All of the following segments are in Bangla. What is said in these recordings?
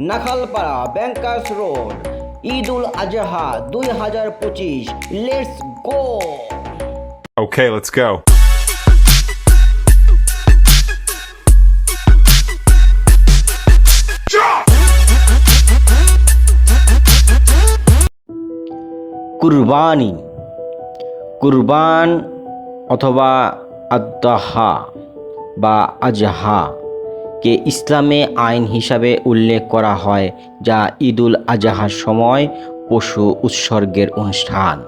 নাখালপাড়া ব্যাংকার্স রোড ঈদ উল আজহা দুই হাজার পঁচিশ let's go Okay, let's go. কুরবানি কুরবান অথবা আদাহা বা আজহা কে ইসলামে আইন হিসাবে উল্লেখ করা হয়, যা ঈদুল আজহার সময় পশু উৎসর্গের অনুষ্ঠান।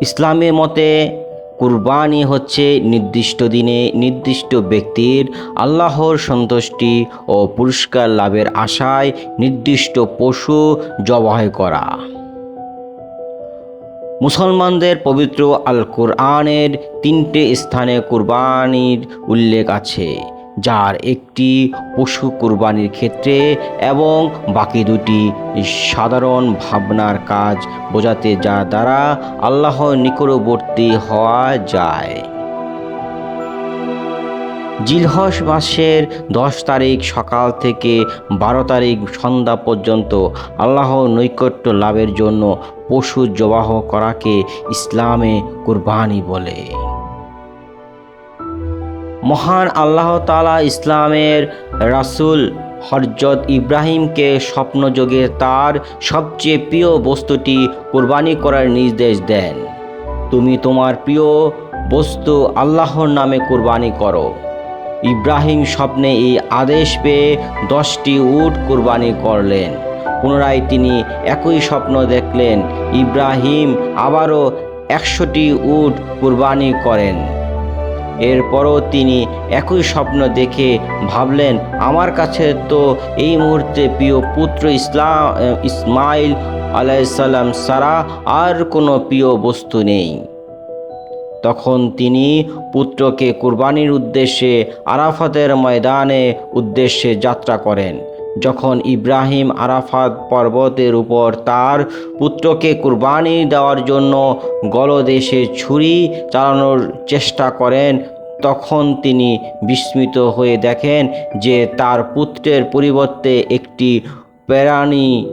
ইসলামের মতে, কুরবানি হচ্ছে নির্দিষ্ট দিনে নির্দিষ্ট ব্যক্তির আল্লাহর সন্তুষ্টি ও পুরস্কার লাভের আশায় নির্দিষ্ট পশু জবাহ করা। মুসলমানদের পবিত্র আল কোরআনের তিনটে স্থানে কুরবানির উল্লেখ আছে। যার একটি পশু কুরবানির ক্ষেত্রে এবং বাকি দুটি সাধারণ ভাবনার কাজ বোঝাতে যা দ্বারা আল্লাহর নিকটবর্তী হওয়া যায়। জিলহস মাসের দশ তারিখ সকাল থেকে বারো তারিখ সন্ধ্যা পর্যন্ত আল্লাহ নৈকট্য লাভের জন্য পশু জবাহ করাকে ইসলামে কুরবানি বলে। মহান আল্লাহ তালা ইসলামের রাসূল হরজত ইব্রাহিমকে স্বপ্নযোগে তার সবচেয়ে প্রিয় বস্তুটি কোরবানি করার নির্দেশ দেন। তুমি তোমার প্রিয় বস্তু আল্লাহর নামে কোরবানি করো। ইব্রাহিম স্বপ্নে এই আদেশ পেয়ে দশটি উট কোরবানি করলেন। পুনরায় তিনি একই স্বপ্ন দেখলেন। ইব্রাহিম আবারও একশোটি উট কোরবানি করেন। এরপরও তিনি একই স্বপ্ন দেখে ভাবলেন, আমার কাছে তো এই মুহূর্তে প্রিয় পুত্র ইসলাম ইসমাইল আলাইসাল্লাম সারা আর কোনো প্রিয় বস্তু নেই। তখন তিনি পুত্রকে কুরবানির উদ্দেশ্যে আরাফাতের ময়দানে উদ্দেশ্যে যাত্রা করেন। যখন ইব্রাহিম আরাফাত পর্বতের উপর তার পুত্রকে কুরবানি দেওয়ার জন্য গলদেশে ছুরি চালানোর চেষ্টা করেন, তখন তিনি বিস্মিত হয়ে দেখেন যে তার পুত্রের পরিবর্তে একটি প্রাণী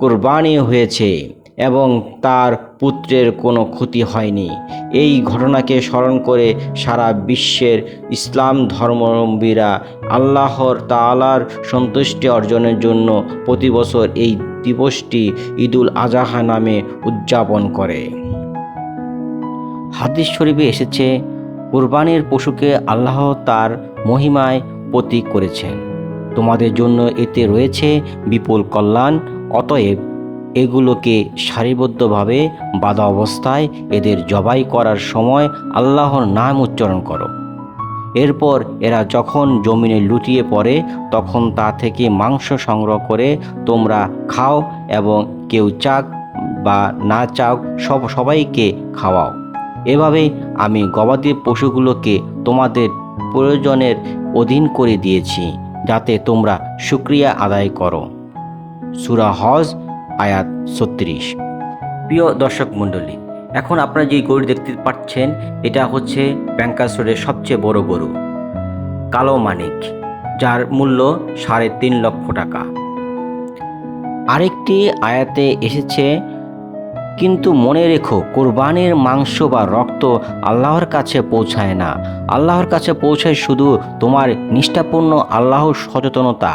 কুরবানি হয়েছে। এবং তার পুত্রের কোনো ক্ষতি হয়নি। এই ঘটনাকে স্মরণ করে সারা বিশ্বের ইসলাম ধর্মাবলম্বীরা আল্লাহর তালার সন্তুষ্টি অর্জনের জন্য প্রতি বছর এই দিবসটি ঈদুল আজাহা নামে উদযাপন করে। হাদিস শরীফে এসেছে, কোরবানির পশুকে আল্লাহ তার মহিমায় প্রতীক করেছেন। তোমাদের জন্য এতে রয়েছে বিপুল কল্যাণ, অতএব এগুলোকে সারিবদ্ধভাবে বাধা অবস্থায় এদের জবাই করার সময় আল্লাহর নাম উচ্চারণ করো। এরপর এরা যখন জমিনে লুটিয়ে পড়ে, তখন তা থেকে মাংস সংগ্রহ করে তোমরা খাও এবং কেউ চাক বা না চাক সব সবাইকে খাওয়াও। এভাবে আমি গবাদি পশুগুলোকে তোমাদের প্রয়োজনের অধীন করে দিয়েছি, যাতে তোমরা শুক্রিয়া আদায় করো। সুরা হজ আয়াত ছত্রিশ। প্রিয় দর্শক মণ্ডলী, এখন আপনারা যে গরু দেখতে পাচ্ছেন, এটা হচ্ছে ব্যাংকাস সবচেয়ে বড় গরু, কালো মানিক, যার মূল্য সাড়ে তিন লক্ষ টাকা। আরেকটি আয়াতে এসেছে, কিন্তু মনে রেখো, কোরবানির মাংস বা রক্ত আল্লাহর কাছে পৌঁছায় না। আল্লাহর কাছে পৌঁছায় শুধু তোমার নিষ্ঠাপূর্ণ আল্লাহর সচেতনতা।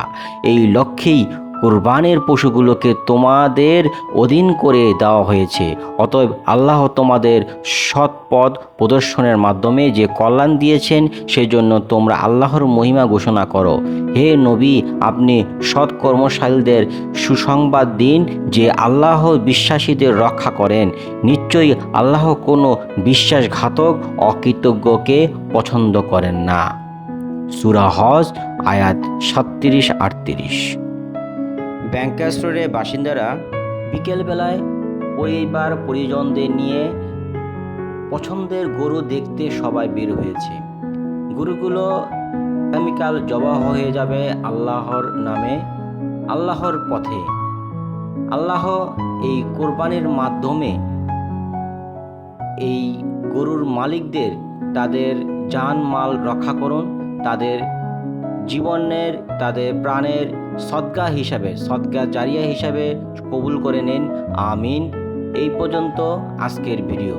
এই লক্ষ্যেই কোরবানের পশুগুলোকে তোমাদের অধীন করে দেওয়া হয়েছে। অতএব আল্লাহ তোমাদের সৎ পথ প্রদর্শনের মাধ্যমে যে কল্যাণ দিয়েছেন, সেজন্য তোমরা আল্লাহর মহিমা ঘোষণা করো। হে নবী, আপনি সৎ কর্মশালীদের সুসংবাদ দিন যে আল্লাহ বিশ্বাসীদের রক্ষা করেন। নিশ্চয়ই আল্লাহ কোনো বিশ্বাসঘাতক, অকৃতজ্ঞকে পছন্দ করেন না। সুরা হজ, আয়াত সাতত্রিশ আটত্রিশ। ব্যাংকাস রোডের বাসিন্দারা বিকেলবেলায় পরিবার পরিজনদের নিয়ে পছন্দের গরু দেখতে সবাই বের হয়েছে। গরুগুলো আগামীকাল জবাহ হয়ে যাবে আল্লাহর নামে, আল্লাহর পথে। আল্লাহ এই কোরবানির মাধ্যমে এই গরুর মালিকদের তাদের জান মাল রক্ষা করুন, তাদের জীবনের, তাদের প্রাণের সদকা হিসাবে সদকা জারিয়া হিসাবে কবুল করে নিন। আমিন। এই পর্যন্ত আজকের ভিডিও।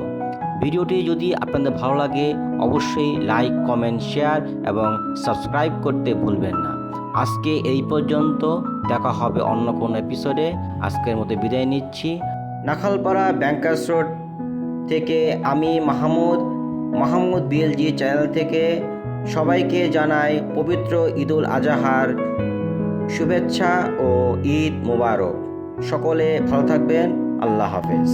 ভিডিওটি যদি আপনাদের ভালো লাগে, অবশ্যই লাইক, কমেন্ট, শেয়ার এবং সাবস্ক্রাইব করতে ভুলবেন না। আজকে এই পর্যন্ত। দেখা হবে অন্য কোনো এপিসোডে আজকের মতো বিদায় নিচ্ছি। নাখালপাড়া ব্যাংকার্স রোড থেকে আমি মাহমুদ মাহমুদ বিএলজি চ্যানেল থেকে সবাইকে জানাই পবিত্র ঈদুল আজহার। শুভেচ্ছা ও ঈদ মোবারক। সকলে ভালো থাকবেন। আল্লাহ হাফেজ।